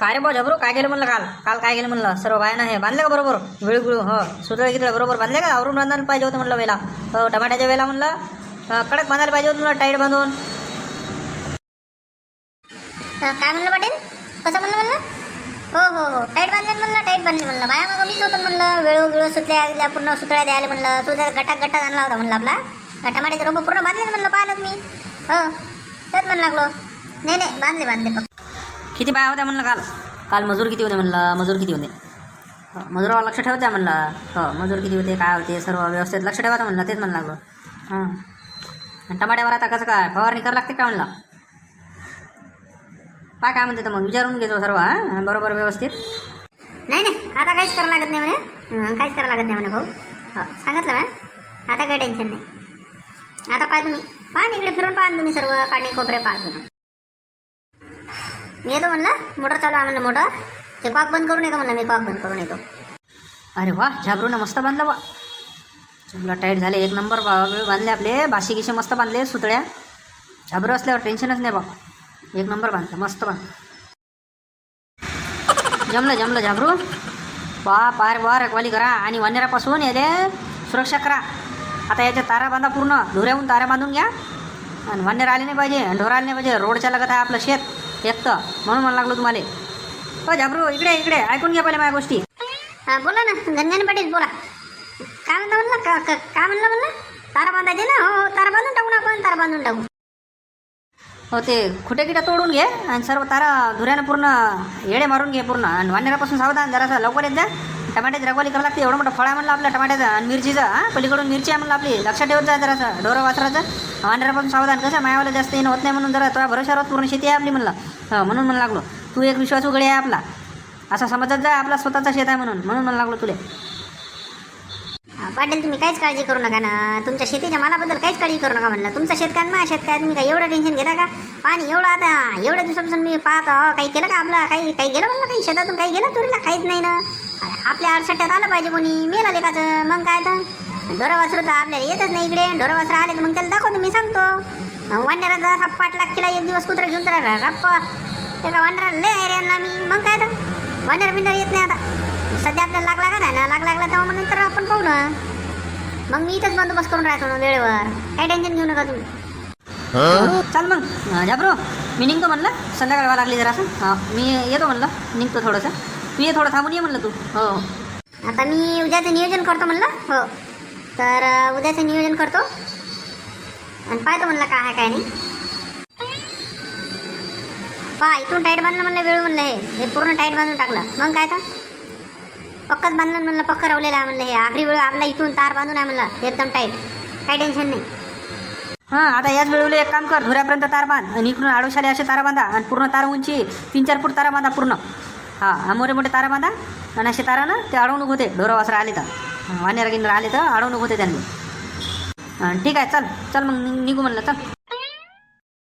काय रे बा झबरू काय केलं म्हणलं काल? काल काय केलं म्हणलं? सर्व बाय हे बांधले का बरोबर? विळू हो. सुधळ किती बरोबर. बांधले का? आवरून बांधायला पाहिजे होतं म्हणलं वेला. हो टमाट्याच्या वेला म्हणलं. कडक बांधायला पाहिजे होतं म्हणलं टाईट बांधून. काय म्हणलं पाटील? कसं म्हणलं म्हणलं? हो हो हो. टाईट बांधले म्हणलं टाईट बांधले म्हणलं. बाया मग मीच होतं म्हणलं. वेळू वेळो सुटल्या पूर्ण सुतळ्या द्यायला म्हणलं. तू त्याला गटा गटात आणला होता म्हणलं आपला. अ, टमाट्याचे रोप पूर्ण बांधले म्हणलं पाहिलं मी हो तेच म्हणलं लागलो. नाही नाही बांधले बांधले फक्त. किती बाया होत्या म्हणलं काल? काल मजूर किती होते म्हणलं? मजूर किती होते? हो, मजुरावर लक्ष ठेवत्या म्हणलं. हो मजूर किती होते? काय होते? सर्व व्यवस्थित लक्ष ठेवा म्हणलं. तेच म्हणलं लागलं. हां. टमाट्यावर आता कसं काय? फवारणी करावं लागते का म्हणलं? काय काय म्हणते तर मग? विचारून घेतो सर्व हां? बरोबर व्यवस्थित? नाही नाही. आता काहीच करावं लागत नाही म्हणे. काहीच करावं लागत नाही म्हणे भाऊ. हो सांगितलं ना? आता काही टेन्शन नाही. आता पाहा तुम्ही पाहा इकडे फिरून पाहा ना तुम्ही सर्व. पाणी कोपरे पाहा तुम्ही. मी येतो म्हणलं? मोटर चालू आहे म्हणलं मोटर. ते पाक बंद करून येतो म्हणलं मी पाक बंद करून येतो. अरे वा झाबरूनं मस्त बांधलं बा. चांगला टाईट झाले एक नंबर बा बांधले आपले. बाशी गिशे मस्त बांधले सुतळ्या. झाबरू असल्यावर टेन्शनच नाही बाबा एक नंबर बांधला मस्त बांधलं. जमलं जमलं झाबरू वा पार वा रखवाली करा. आणि वनेरापासून याले सुरक्षा करा. आता याच्या तारा बांधा पूर्ण. धुऱ्याहून तारा बांधून घ्या. आणि वानेर आले नाही पाहिजे आणि ढोर आले नाही पाहिजे. रोडच्या लगत आहे आपलं शेत. एक तर. म्हणून मला लागलो तुम्हाला. हो झाबरू इकडे इकडे. ऐकून घ्या पहिले माझ्या गोष्टी. हा बोला ना. गंजाने पाटील बोला. काय म्हणता म्हणलं? का का- काय म्हणलं म्हणलं? तारा बांधायचे ना? हो हो, तारा बांधून टाकू ना आपण तारा बांधून टाकू. हो ते खुटे किटा तोडून घे आणि सर्व तारा धुऱ्यानं पूर्ण येडे मारून घे पूर्ण. आणि वानेरापासून सावधान जरासा लवकर येत जा. टमाट्याची रगवाली करावं लागते. एवढं मोठं फळ आहे म्हणलं आपलं टमाट्याचं आणि मिरचीचं हां? पलीकडून मिरची आहे म्हणलं आपली. लक्षात ठेवत जा जरासं. डोरं वाचराचं वांढऱ्यापासून सावधान. कसं? मायावाला जास्त येणं होत नाही म्हणून जरा तुला भरोशावर पूर्ण शेती आहे आपली म्हणलं. म्हणून म्हणून लागलो. तू एक विश्वासू उघडे आहे आपला. असा समजत जा. आपला स्वतःचा शेत आहे म्हणून. म्हणून म्हणून लागलो तुले. पाटील तुम्ही काहीच काळजी करू नका ना. तुमच्या शेतीच्या मालाबद्दल काहीच काळजी करू नका म्हणलं. तुमचा शेतकऱ्या माझ्या शेतकऱ्या तुम्ही काय एवढं टेन्शन घेता का? पाणी एवढं आता एवढ्या दिवसापासून मी पाहतो अहो, काही केलं का आपलं? काही काही गेलं म्हणलं? काही शेतातून काही गेलं? तुरीला काहीच नाही ना. आपल्या आरसाट्यात आलं पाहिजे कोणी. मेला लेखाचं मग काय तर? ढोरं वासरू तर आपल्याला येतच नाही इकडे. ढोरं वासरं आले तर मग त्याला दाखवतो मी सांगतो. वांड्याला असा पाठ लाख केला एक दिवस कुत्रा घेऊन तर रप्प त्याला वांड्याला लय आहे रे मी. मग काय तर? वांड्याला बिंडर येत नाही आता. सध्या आपल्याला लाग लागत आहे ना. लाग लागला तर मग नंतर आपण पाहू ना मग मी इथंच बंदोबस्त करून राहतो ना वेळेवर. काही टेन्शन घेऊ नका तुम्ही. चाल मग. झाबरू मी निघतो म्हणलं. संध्याकाळी व्हायला लागली जरासं. हां मी येतो म्हणलं. निघतो थोडंसं. तू ये थोडं थांबून ये म्हणलं तू. हो. आता मी उद्याचं नियोजन करतो म्हणलं. हो. तर उद्याचं नियोजन करतो. आणि पाहतो म्हणलं काय आहे काय नाही. पहा इथून टाईट बांधलं म्हणलं वेळ म्हणलं हे. हे पूर्ण टाईट बांधून टाकलं. मग काय तर पक्कच बांधलं म्हणलं पक्क रवलेलं आहे म्हणलं हे. आखरी वेळ आपला इथून तार बांधून आहे म्हणलं. एकदम टाईट काही टेन्शन नाही. हां आता याच वेळेला एक काम कर. धुऱ्यापर्यंत तार बांध आणि इकडून आडोशाले असे तारा बांधा आणि पूर्ण तार उंची तीन चार फूट तारा बांधा पूर्ण. हां मोठे मोठे तारा बांधा आणि असे तारा ना ते अडवणूक होते. ढोरं वासरा आले तर. वानेर गिन्नर आले तर अडवणूक होते त्यांनी. ठीक आहे चल चल मग निघू म्हणलं चल.